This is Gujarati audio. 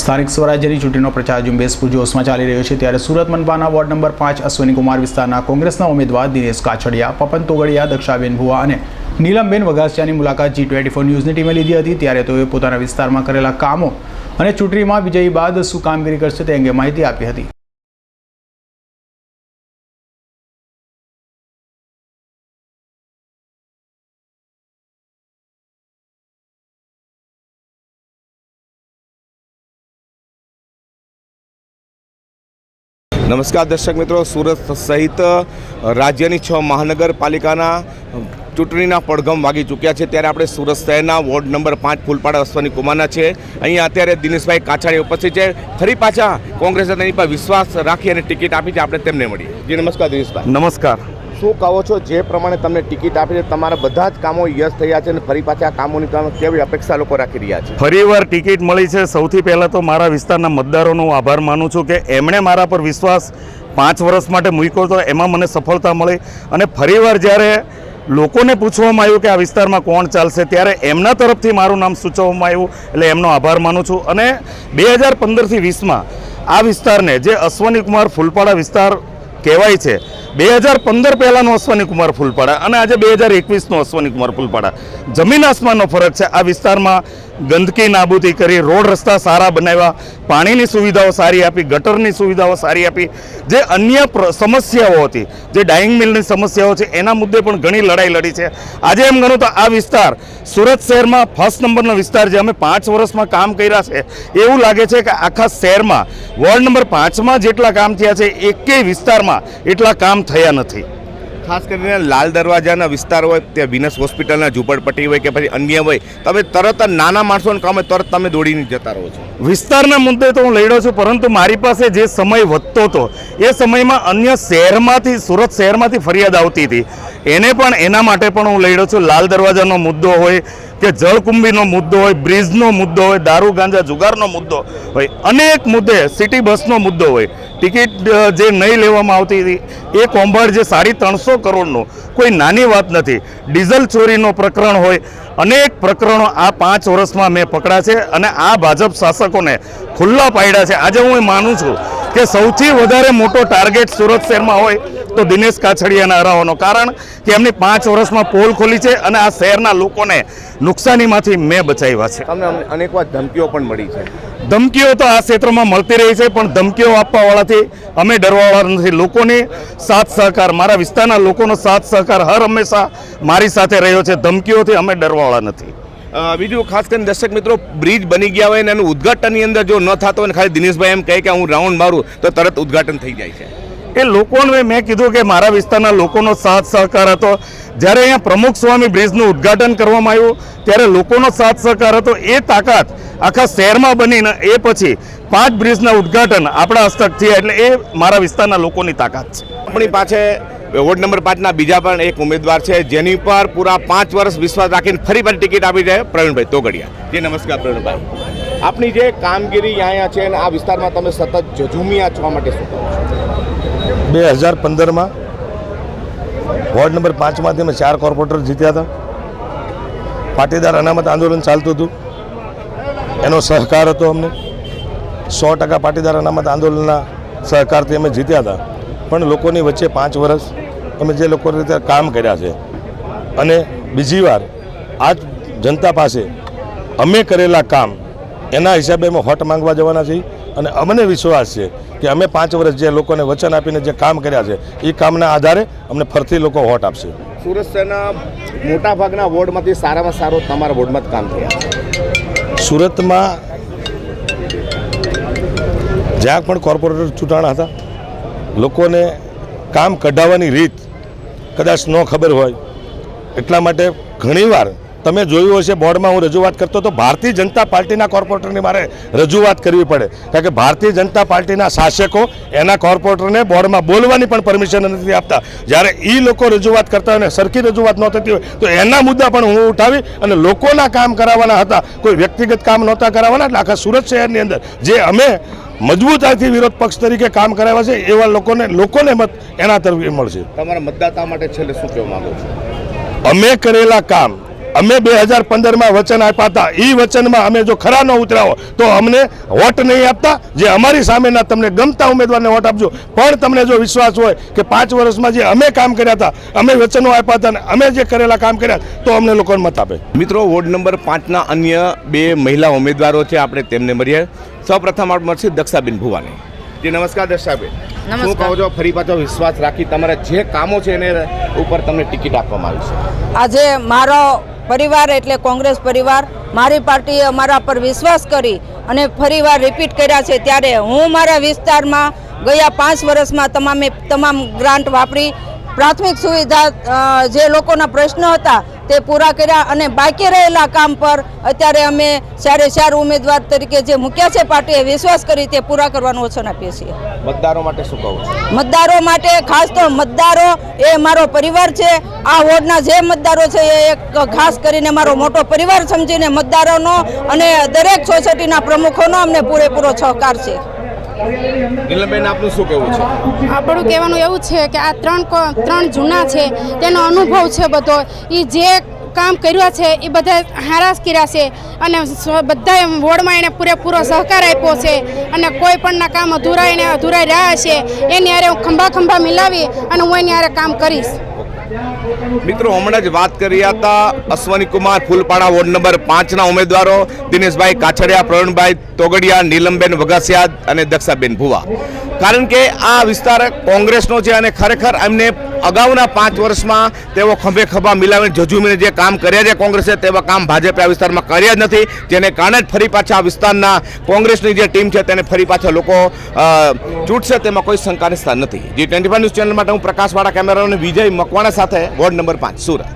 સ્થાનિક સ્વરાજ્યની ચૂંટણીનો પ્રચાર ઝુંબેશ પૂરજોશમાં ચાલી રહ્યો છે. ત્યારે સુરત મનપાના વોર્ડ નંબર પાંચ અશ્વિનીકુમાર વિસ્તારના કોંગ્રેસના ઉમેદવાર દિનેશ કાછડિયા પપન તોગડિયા, દક્ષાબેન ભુવા અને નીલમબેન વઘાસિયાની મુલાકાત જી ટ્વેન્ટી ફોર ન્યૂઝની ટીમે લીધી હતી. ત્યારે તેઓએ પોતાના વિસ્તારમાં કરેલા કામો અને ચૂંટણીમાં વિજયી બાદ શું કામગીરી કરશે તે અંગે માહિતી આપી હતી. નમસ્કાર દર્શક મિત્રો, સુરત સહિત રાજ્યની છ મહાનગરપાલિકાના ચૂંટણીના પડઘમ વાગી ચૂક્યા છે. ત્યારે આપણે સુરત શહેરના વોર્ડ નંબર પાંચ ફૂલપાડા અશ્વની કુમારના છે અહીંયા અત્યારે દિનેશભાઈ કાછાણી ઉપસ્થિત છે. ફરી પાછા કોંગ્રેસે તેની પર વિશ્વાસ રાખી અને ટિકિટ આપી છે. આપણે તેમને મળીએ. જી, નમસ્કાર દિનેશભાઈ. નમસ્કાર. શું કહો છો? જે પ્રમાણે તમને ટિકિટ આપી છે, તમારા બધા જ કામો યશ થયા છે અને ફરી પાછા આ કામોની તમે કેવી અપેક્ષા લોકો રાખી રહ્યા છે? ફરીવાર ટિકિટ મળી છે. સૌથી પહેલાં તો મારા વિસ્તારના મતદારોનો આભાર માનું છું કે એમણે મારા પર વિશ્વાસ પાંચ વર્ષ માટે મૂક્યો હતો. એમાં મને સફળતા મળી અને ફરીવાર જ્યારે લોકોને પૂછવામાં આવ્યું કે આ વિસ્તારમાં કોણ ચાલશે, ત્યારે એમના તરફથી મારું નામ સૂચવવામાં આવ્યું એટલે એમનો આભાર માનું છું. અને બે હજાર પંદરથી વીસમાં આ વિસ્તારને, જે અશ્વની કુમાર ફૂલપાડા વિસ્તાર કહેવાય છે બે હજાર પંદર પહેલાંનો અશ્વની કુમાર ફૂલપાડા અને આજે બે હજાર એકવીસનો અશ્વની કુમાર ફૂલપાડા. જમીન આસમાનનો ફરક છે. આ વિસ્તારમાં ગંદકી નાબૂદી કરી, રોડ રસ્તા સારા બનાવ્યા, પાણીની સુવિધાઓ સારી આપી, ગટરની સુવિધાઓ સારી આપી. જે અન્ય સમસ્યાઓ હતી, જે ડાઇંગ મિલની સમસ્યાઓ છે, એના મુદ્દે પણ ઘણી લડાઈ લડી છે. આજે એમ ગણું તો આ વિસ્તાર, સુરત શહેરમાં ફર્સ્ટ નંબરનો વિસ્તાર જે અમે પાંચ વર્ષમાં કામ કર્યા છે. એવું લાગે છે કે આખા શહેરમાં, વોર્ડ નંબર પાંચમાં જેટલા કામ થયા છે એકેય વિસ્તારમાં એટલા કામ થયા નથી. ખાસ કરીને લાલ દરવાજાના વિસ્તાર હોય, ત્યાં વિનસ હોસ્પિટલના ઝૂંપડપટ્ટી હોય કે પછી અન્ય હોય, તમે તરત જ નાના માણસોને કામે તરત તમે દોડીને જતા રહો છો. વિસ્તારના મુદ્દે તો હું લડ્યો છું, પરંતુ મારી પાસે જે સમય વધતો હતો, એ સમયમાં અન્ય શહેરમાંથી, સુરત શહેરમાંથી ફરિયાદ આવતી હતી. એને પણ, એના માટે પણ હું લડ્યો છું. લાલ દરવાજાનો મુદ્દો હોય કે જળકુંભીનો મુદ્દો હોય, બ્રિજનો મુદ્દો હોય, દારૂ ગાંજા જુગારનો મુદ્દો હોય, અનેક મુદ્દે, સિટી બસનો મુદ્દો હોય ટિકિટ જે નહીં લેવામાં આવતી હતી, એ કૌભાંડ જે સાડી ત્રણસો કરોડનું, કોઈ નાની વાત નથી. ડીઝલ ચોરીનો પ્રકરણ હોય, અનેક પ્રકરણો આ પાંચ વર્ષમાં મેં પકડા છે અને આ ભાજપ શાસકોને ખુલ્લા પાડ્યા છે. આજે હું એ માનું છું કે સૌથી વધારે મોટો ટાર્ગેટ સુરત શહેરમાં હોય, તો દિનેશ કાછડિયાના હરાવવાનો કારણ કે એમની પાંચ વર્ષમાં પોલ ખોલી છે અને આ શહેરના લોકોને નુકસાનીમાંથી મેં બચાવ્યા છે. અનેક વાર ધમકીઓ પણ મળી છે. ધમકીઓ તો આ ક્ષેત્રમાં મળતી રહી છે, પણ ધમકીઓ આપવાવાળાથી અમે ડરવાવાળા નથી. લોકોને સાથ સહકાર, મારા વિસ્તારના લોકોનો સાથ સહકાર હર હંમેશા મારી સાથે રહ્યો છે. ધમકીઓથી અમે ડરવાવાળા નથી. બીજું ખાસ કરીને દર્શક મિત્રો, બ્રિજ બની ગયા હોય અને એનું ઉદ્ઘાટનની અંદર જો ન થતો હોય ખાલી દિનેશભાઈ એમ કહે કે હું રાઉન્ડ મારું, તો તરત ઉદઘાટન થઈ જાય છે. એ લોકોને મેં કીધું કે મારા વિસ્તારના લોકોનો સાથ સહકાર હતો. જ્યારે અહીંયા પ્રમુખ સ્વામી બ્રિજનું ઉદ્ઘાટન કરવામાં આવ્યું, ત્યારે લોકોનો સાથ સહકાર હતો. એ તાકાત આખા શહેરમાં બનીને એ પછી પાંચ બ્રિજના ઉદ્ઘાટન આપણા હસ્તક થયા. એટલે એ મારા વિસ્તારના લોકોની તાકાત છે. આપણી પાસે વોર્ડ નંબર પાંચના બીજા પણ એક ઉમેદવાર છે, જેની પર પૂરા પાંચ વર્ષ વિશ્વાસ રાખીને ફરી ફરી ટિકિટ આપી છે પ્રવીણભાઈ તોગડિયા. જે, નમસ્કાર પ્રવીણભાઈ. આપની જે કામગીરી અહીંયા છે અને આ વિસ્તારમાં તમે સતત જજુમિયા છો માટે શું કહો છો? બે હજાર પંદરમાં વોર્ડ નંબર પાંચમાંથી અમે ચાર કોર્પોરેટર જીત્યા હતા. પાટીદાર અનામત આંદોલન ચાલતું હતું. એનો સહકાર હતો અમને. સો ટકા પાટીદાર અનામત આંદોલનના સહકારથી અમે જીત્યા હતા. પણ લોકોની વચ્ચે પાંચ વર્ષ અમે જે લોકો રીતે કામ કર્યા છે અને બીજી વાર આ જનતા પાસે અમે કરેલા કામ એના હિસાબે અમે હોટ માંગવા જવાના છીએ. અને અમને વિશ્વાસ છે કે અમે પાંચ વર્ષ જે લોકોને વચન આપીને જે કામ કર્યા છે એ કામના આધારે અમને ફરતી લોકો વોટ આપશે. સુરત શહેરના મોટા ભાગના વોર્ડમાંથી સારામાં સારો તમારા વોર્ડમાં જ કામ થયા. સુરતમાં જ્યાં પણ કોર્પોરેટર ચૂંટાણા હતા લોકોને કામ કઢાવવાની રીત કદાચ ન ખબર હોય એટલા માટે ઘણીવાર તમે જોયું હશે બોર્ડમાં હું રજૂઆત કરતો તો ભારતીય જનતા પાર્ટીના કોર્પોરેટરની મારે રજૂઆત કરવી પડે. કારણ કે ભારતીય જનતા પાર્ટીના શાસકો એના કોર્પોરેટરને બોર્ડમાં બોલવાની પણ પરમિશન નથી આપતા. જ્યારે એ લોકો રજૂઆત કરતા હોય ને સરખી રજૂઆત ન થતી હોય તો એના મુદ્દા પણ હું ઉઠાવી અને લોકોના કામ કરાવવાના હતા. કોઈ વ્યક્તિગત કામ નહોતા કરાવવાના એટલે આખા સુરત શહેરની અંદર જે અમે મજબૂતાઈથી વિરોધ પક્ષ તરીકે કામ કરાવ્યા છે એવા લોકોને લોકોને મત એના તરફ મળશે. તમારા મતદાતા માટે છેલ્લે શું કહેવા માંગો છો? અમે કરેલા કામ અમે બે હજાર પંદરમાં વચન આપ્યા હતા. એ વચનમાં અમે જો ખરા ન ઉતરાવો તો અમને વોટ નહીં આપતા. જે અમારી સામેના તમને ગમતા ઉમેદવારને વોટ આપજો. પણ તમને જો વિશ્વાસ હોય કે પાંચ વર્ષમાં જે અમે કામ કર્યા હતા અમે વચનો આપ્યા હતા અને અમે જે કરેલા કામ કર્યા તો અમને લોકોને મત આપે. મિત્રો વોર્ડ નંબર પાંચના અન્ય બે મહિલા ઉમેદવારો છે. આપણે તેમને મળીએ. સૌપ્રથમ આપણે મળશે દક્ષાબેન ભુવાને. જી નમસ્કાર દર્શાબેન શું કહો છો? ફરી પાછો વિશ્વાસ રાખી તમારા જે કામો છે એને ઉપર તમને ટિકિટ આપવામાં આવી છે. આજે મારો પરિવાર એટલે કોંગ્રેસ પરિવાર, મારી પાર્ટીએ અમારા પર વિશ્વાસ કરી અને ફરીવાર રિપીટ કર્યા છે. ત્યારે હું મારા વિસ્તારમાં ગયા પાંચ વર્ષમાં તમામે તમામ ગ્રાન્ટ વાપરી. પ્રાથમિક સુવિધા જે લોકોના પ્રશ્નો હતા તે પૂરા કર્યા અને બાકી રહેલા કામ પર અત્યારે અમે ચારે ચાર ઉમેદવાર તરીકે જે મૂક્યા છે પાર્ટીએ વિશ્વાસ કરી તે પૂરા કરવાનું વચન આપીએ છીએ. મતદારો માટે શું કહું મતદારો માટે ખાસ તો મતદારો એ મારો પરિવાર છે. આ વોર્ડના જે મતદારો છે એ એક ખાસ કરીને મારો મોટો પરિવાર સમજીને મતદારોનો અને દરેક સોસાયટીના પ્રમુખોનો અમને પૂરેપૂરો સહકાર છે. નીલમબેન, આપનું શું કહેવું છે? આપણું કહેવાનું એવું છે કે આ ત્રણ ત્રણ જૂના છે, તેનો અનુભવ છે બધો. એ જે કામ કર્યા છે એ બધા હારાશ કર્યા છે. અને બધાએ બધા વોર્ડમાં એને પૂરેપૂરો સહકાર આપ્યો છે. અને કોઈ પણના કામ અધૂરા એને અધૂરા રહ્યા છે એની હારે હું ખંભા ખંભા મિલાવી અને હું એની હારે કામ કરીશ. મિત્રો, હમણાં જ વાત કરી હતા અશ્વની કુમાર ફૂલપાડા વોર્ડ નંબર પાંચના ઉમેદવારો, દિનેશભાઈ કાછડિયા, પ્રવીણભાઈ તોગડિયા, નીલમબેન વઘાસિયા અને દક્ષાબેન ભુવા. કારણ કે આ વિસ્તાર કોંગ્રેસનો છે અને ખરેખર એમને અગાઉના પાંચ વર્ષમાં તેઓ ખંભે ખભા મિલાવીને જજુમીને જે કામ કર્યા છે કોંગ્રેસે, તેવા કામ ભાજપે આ વિસ્તારમાં કર્યા જ નથી. જેને કારણે જ ફરી પાછા આ વિસ્તારના કોંગ્રેસની જે ટીમ છે તેને ફરી પાછા લોકો ચૂંટશે તેમાં કોઈ શંકાની સ્થાન નથી. જી ટ્વેન્ટી ન્યૂઝ ચેનલ માટે હું પ્રકાશવાળા કેમેરાનો વિજય મકવાણા સાથે વોર્ડ નંબર પાંચ, સુરત.